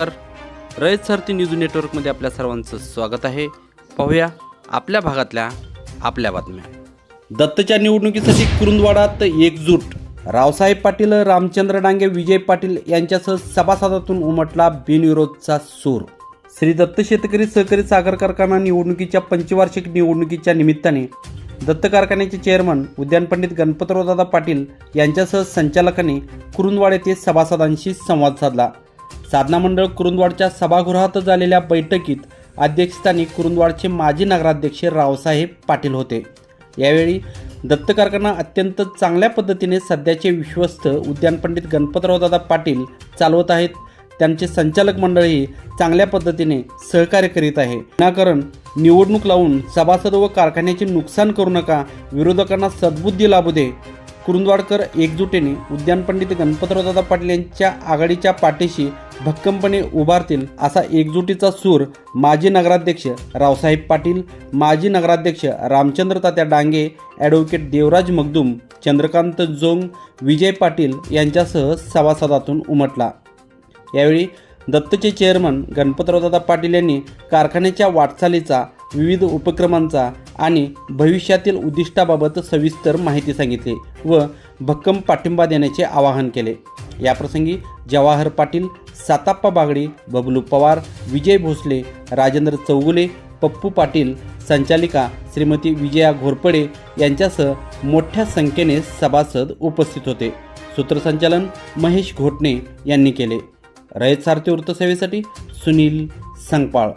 तर रयत सारथी न्यूज नेटवर्कमध्ये आपल्या सर्वांचं स्वागत आहे. पाहूया आपल्या भागातल्या आपल्या बातम्या. दत्तच्या निवडणुकीसाठी कुरुंदवाडात एकजूट. रावसाहेब पाटील रामचंद्र डांगे विजय पाटील यांच्यासह सभासदातून उमटला बिनविरोधचा सूर. श्री दत्त शेतकरी सहकारी साखर कारखाना निवडणुकीच्या पंचवार्षिक निवडणुकीच्या निमित्ताने दत्त कारखान्याचे चेअरमन उद्यान पंडित गणपतरावदादा पाटील यांच्यासह संचालकांनी कुरुंदवाड येथे सभासदांशी संवाद साधला. साधना मंडळ कुरुंदवाडच्या सभागृहात झालेल्या बैठकीत अध्यक्षस्थानी कुरुंदवाडचे माजी नगराध्यक्ष रावसाहेब पाटील होते. यावेळी दत्त कारखाना अत्यंत चांगल्या पद्धतीने सध्याचे विश्वस्त उद्यानपंडित गणपतरावदादा पाटील चालवत आहेत. त्यांचे संचालक मंडळही चांगल्या पद्धतीने सहकार्य करीत आहे. विनाकारण निवडणूक लावून सभासद व कारखान्याचे नुकसान करू नका विरोधकांना सद्बुद्धी लाभू दे. कुरुंदवाडकर एकजुटीने उद्यानपंडित गणपतरावदादा पाटील यांच्या आघाडीच्या पाठीशी भक्कमपणे उभारतील असा एकजुटीचा सूर माजी नगराध्यक्ष रावसाहेब पाटील माजी नगराध्यक्ष रामचंद्र तात्या डांगे ॲडव्होकेट देवराज मगदूम चंद्रकांत जोंग विजय पाटील यांच्यासह सभासदातून उमटला. यावेळी दत्तचे चेअरमन गणपतरावदादा पाटील यांनी कारखान्याच्या वाटचालीचा विविध उपक्रमांचा आणि भविष्यातील उद्दिष्टाबाबत सविस्तर माहिती सांगितली व भक्कम पाठिंबा देण्याचे आवाहन केले. याप्रसंगी जवाहर पाटील साताप्पा बागडी बबलू पवार विजय भोसले राजेंद्र चौगुले पप्पू पाटील संचालिका श्रीमती विजया घोरपडे यांच्यासह मोठ्या संख्येने सभासद उपस्थित होते. सूत्रसंचालन महेश घोटणे यांनी केले. रयत सारथी वृत्तसेवेसाठी सुनील संगपाळ.